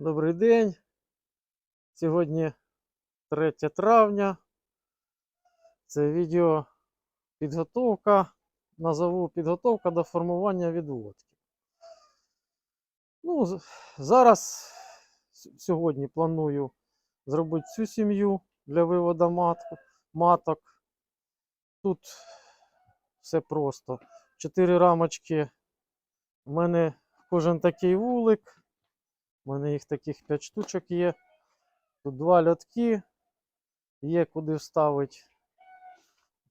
Добрий день. Сьогодні 3 травня. Це відео підготовка. Назову підготовка до формування відводки. Ну, зараз сьогодні планую зробити цю сім'ю для виводу матку, маток. Тут все просто. Чотири рамочки. У мене кожен такий вулик. У мене їх таких 5 штучок є. Тут два льотки. Є куди вставити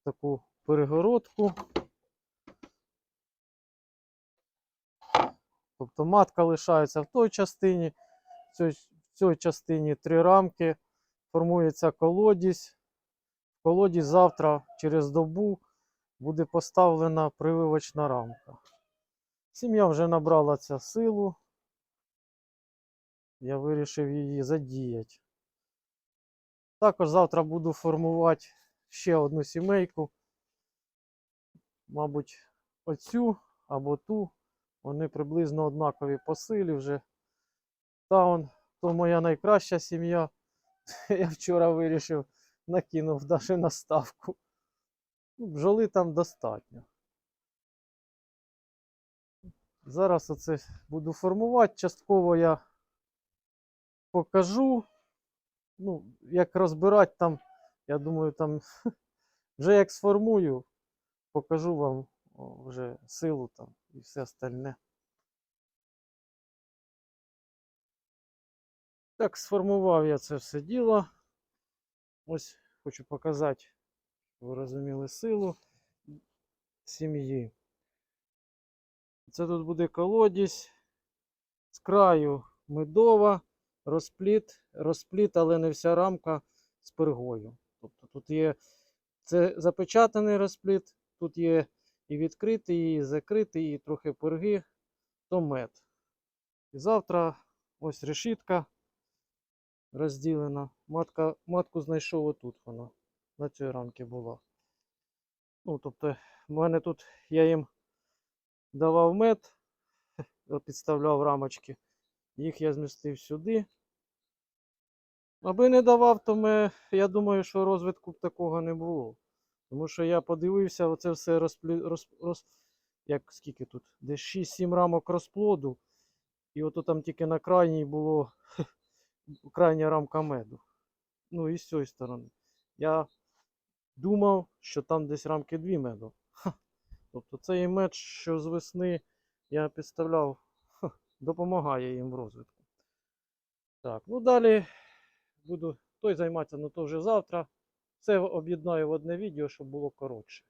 таку перегородку. Тобто матка лишається в той частині, в цій, частині три рамки. Формується колодязь. В колодязь завтра через добу буде поставлена прививочна рамка. Сім'я вже набрала цю силу я вирішив її задіяти. Також завтра буду формувати ще одну сімейку. Мабуть, оцю або ту. Вони приблизно однакові по силі вже. Та он, то моя найкраща сім'я. Я вчора вирішив, накинув навіть на ставку. Ну, бджоли там достатньо. Зараз оце буду формувати. Частково я покажу. Ну, як розбирати там, я думаю, там вже як сформую, покажу вам вже силу там і все остальне. Так, сформував я це все діло. Ось хочу показати, щоб ви розуміли силу сім'ї. Це тут буде колодязь. З краю медова розпліт, розпліт, але не вся рамка з пергою. Тобто тут є це запечатаний розпліт, тут є і відкритий, і закритий, і трохи перги, то мед. І завтра ось решітка розділена. Матка, матку знайшов отут вона. На цій рамці була. Ну, тобто, в мене тут я їм давав мед, підставляв рамочки. Їх я змістив сюди. Аби не давав, то ми, я думаю, що розвитку б такого не було. Тому що я подивився, оце все розплі... роз... Роз... як скільки тут? Десь 6-7 рамок розплоду. І ото там тільки на крайній було крайня рамка меду. Ну і з цієї сторони. Я думав, що там десь рамки 2 меду. Тобто цей мед, що з весни я підставляв допомагає їм в розвитку. Так, ну далі буду той займатися, ну то вже завтра. Все об'єднаю в одне відео, щоб було коротше.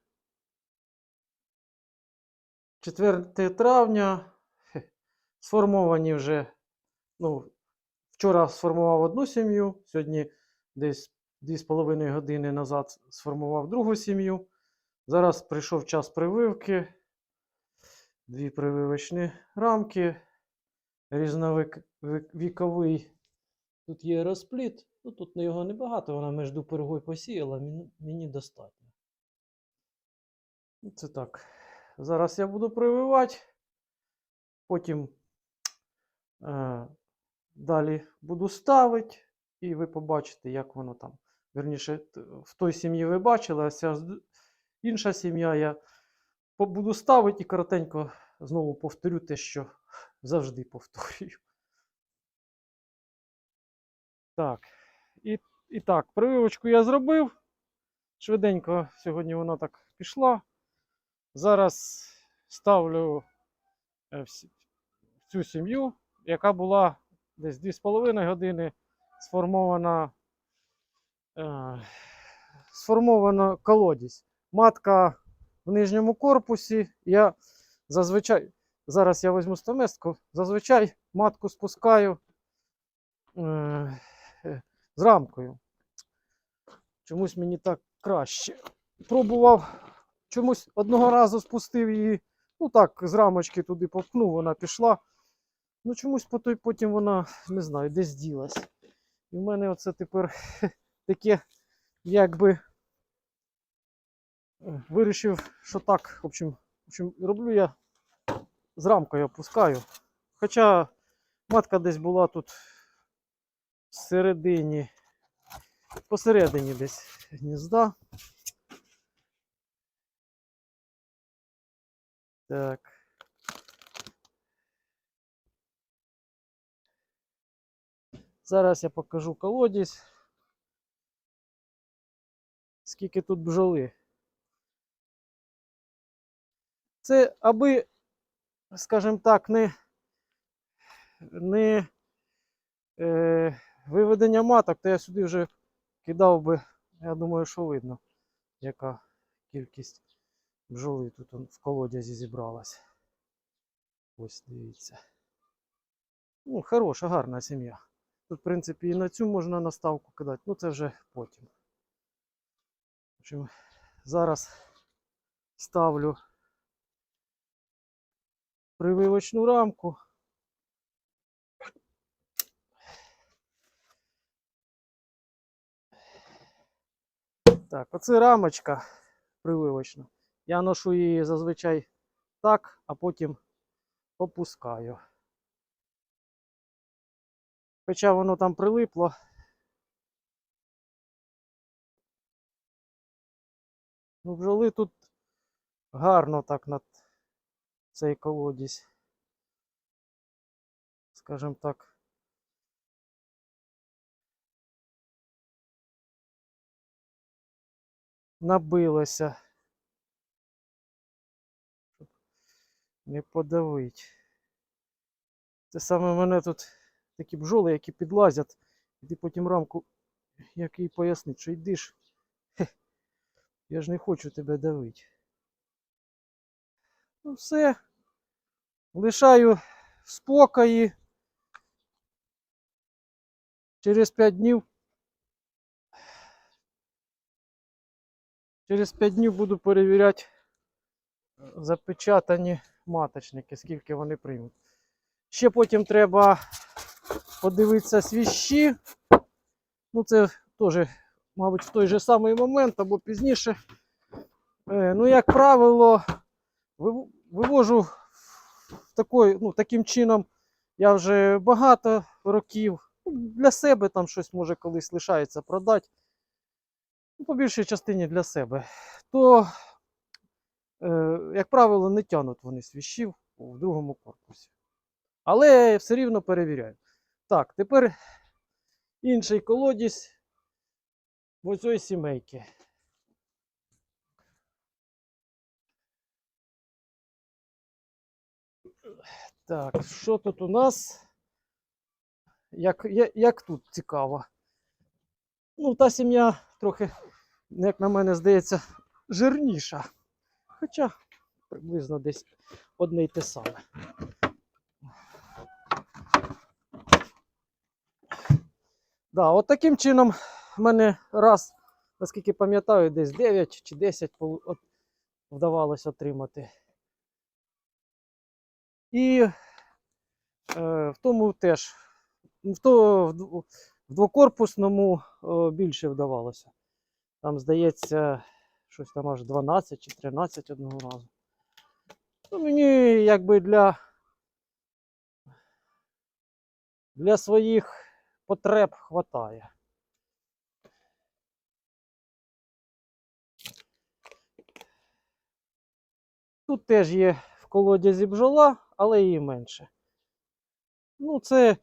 4 травня. Сформовані вже. Ну, вчора сформував одну сім'ю, сьогодні десь 2,5 години назад сформував другу сім'ю. Зараз прийшов час прививки. Дві прививочні рамки різновіковий. Тут є розпліт. Ну, тут на його небагато, вона між пергою посіяла, мені, достатньо. Ну, Це так. Зараз я буду прививати. Потім е, далі буду ставити, і ви побачите, як воно там. Верніше, в той сім'ї ви бачили, а ця інша сім'я я буду ставити і коротенько знову повторю те, що завжди повторюю. Так. І, і так, прививочку я зробив. Швиденько сьогодні вона так пішла. Зараз ставлю е, цю сім'ю, яка була десь 2,5 години сформована, е, сформована колодязь. Матка в нижньому корпусі. Я зазвичай, зараз я візьму стаместку, зазвичай матку спускаю е, з рамкою. Чомусь мені так краще. Пробував, чомусь одного разу спустив її, ну так, з рамочки туди попхнув, вона пішла. Ну, чомусь по потім вона, не знаю, десь ділась. І в мене оце тепер таке, якби вирішив, що так, в общем, в общем, роблю я з рамкою опускаю. Хоча матка десь була тут всередині, посередині десь гнізда. Так. Зараз я покажу колодязь. Скільки тут бджоли. Це аби, скажімо так, не, не е, виведення маток, то я сюди вже кидав би, я думаю, що видно, яка кількість бджоли тут в колодязі зібралась. Ось дивіться. Ну, хороша, гарна сім'я. Тут, в принципі, і на цю можна наставку кидати, ну це вже потім. В общем, зараз ставлю прививочну рамку. Так, оце рамочка прививочна. Я ношу її зазвичай так, а потім опускаю. Хоча воно там прилипло. Ну, бджоли тут гарно так над цей колодязь. Скажем так. Набилося. Щоб не подавить. Це саме в мене тут такі бджоли, які підлазять. І ти потім рамку, як їй пояснить, що йдиш. Я ж не хочу тебе давити. Ну все. Лишаю в спокої. Через 5 днів. Через 5 днів буду перевіряти запечатані маточники, скільки вони приймуть. Ще потім треба подивитися свіщі. Ну, це теж, мабуть, в той же самий момент або пізніше. Е, Ну, як правило, вивожу такой, ну, таким чином. Я вже багато років ну, для себе там щось може колись лишається продати. Ну, по більшій частині для себе. То, е, як правило, не тянуть вони свіщів у другому корпусі. Але все рівно перевіряю. Так, тепер інший колодязь в оцій сімейки. Так, що тут у нас? Як, я- як тут цікаво? Ну, та сім'я трохи, як на мене здається, жирніша. Хоча приблизно десь одне й те саме. Да, от таким чином в мене раз, наскільки пам'ятаю, десь 9 чи 10 от вдавалося отримати. І е, в тому теж, в, то, в, в двокорпусному е, більше вдавалося. Там, здається, щось там аж 12 чи 13 одного разу. Ну, мені якби для, для своїх потреб хватає. Тут теж є в колодязі бджола, але її менше. Ну, це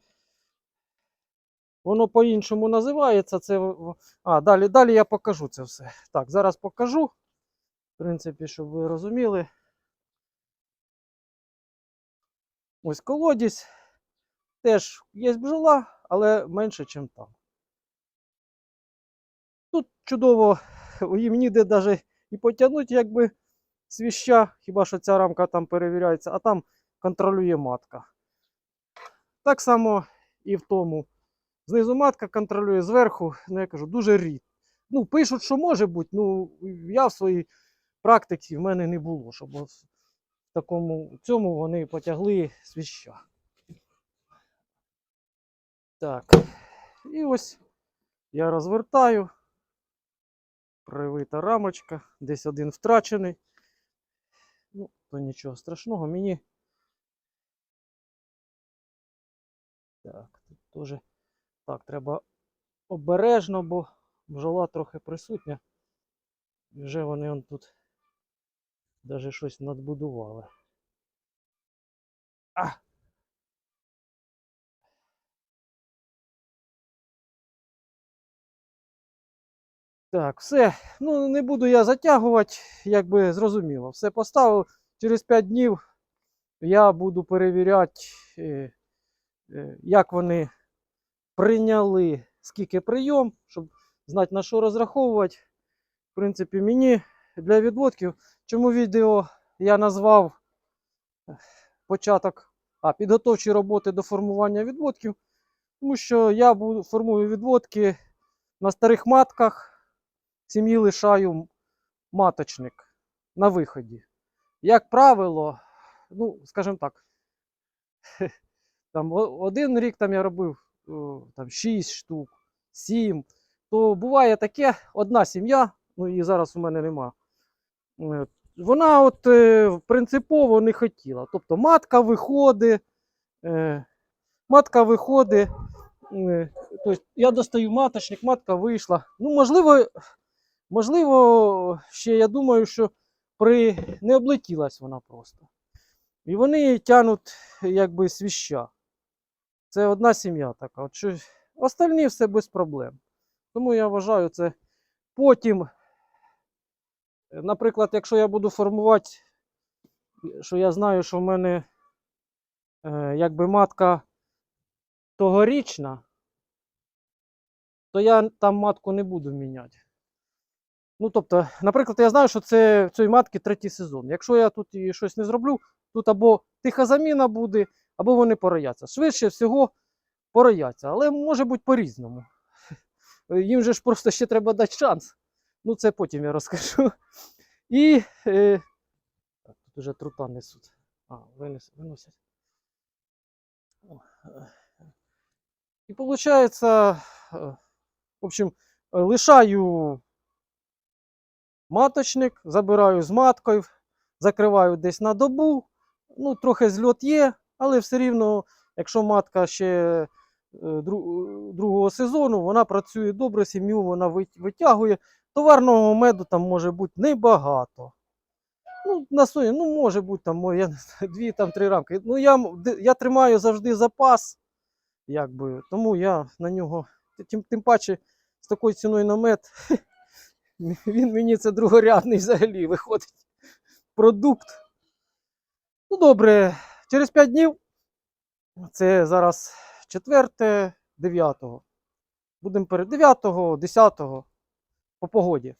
воно по-іншому називається. Це... А, далі, далі я покажу це все. Так, зараз покажу. В принципі, щоб ви розуміли. Ось колодязь. Теж є бджола, але менше, ніж там. Тут чудово, їм ніде навіть і потягнути, якби свіща, хіба що ця рамка там перевіряється, а там контролює матка. Так само і в тому. Знизу матка контролює зверху, ну я кажу, дуже рід. Ну, пишуть, що може бути, ну я в своїй практиці в мене не було, щоб в такому цьому вони потягли свіща. Так. І ось я розвертаю. Привита рамочка, десь один втрачений. Ну, то нічого страшного, мені. Так, тут теж Так, треба обережно, бо бджола трохи присутня. Вже вони он тут навіть щось надбудували. А! Так, все. Ну, не буду я затягувати, якби зрозуміло. Все поставив. Через 5 днів я буду перевіряти, е, е, як вони прийняли, скільки прийом, щоб знати на що розраховувати. В принципі, мені для відводків, чому відео я назвав е, початок, а підготовчі роботи до формування відводків, тому що я формую відводки на старих матках, сім'ї лишаю маточник на виході. Як правило, ну, скажімо так, там один рік там я робив там 6 штук, 7, то буває таке, одна сім'я, ну її зараз у мене нема. Вона от е, принципово не хотіла. Тобто матка виходить, е, матка виходить. е, Тобто я достаю маточник, матка вийшла. Ну, можливо, можливо, ще я думаю, що при не облетілась вона просто. І вони тянуть якби свіща. Це одна сім'я така. От. Остальні все без проблем. Тому я вважаю це потім. е, Наприклад, якщо я буду формувати, що я знаю, що в мене е, якби матка тогорічна, то я там матку не буду міняти. Ну, тобто, наприклад, я знаю, що це цій матки третій сезон. Якщо я тут і щось не зроблю, тут або тиха заміна буде, або вони порояться. Швидше всього порояться, але може бути по-різному. Їм же ж просто ще треба дати шанс. Ну, це потім я розкажу. І е, так, тут уже трута несуть. А, винес, виносять. Е. І виходить, в общем, е, лишаю маточник, забираю з маткою, закриваю десь на добу. Ну, трохи зльот є, але все рівно, якщо матка ще е, другого сезону, вона працює добре, сім'ю вона витягує. Товарного меду там може бути небагато. Ну, на сої, ну, може бути там, я не знаю, дві там три рамки. Ну, я, я тримаю завжди запас, якби, тому я на нього, тим, тим паче, з такою ціною на мед, він мені це другорядний взагалі виходить продукт. Ну, добре, через 5 днів, це зараз 4, 9. Будемо перед 9, 10 по погоді.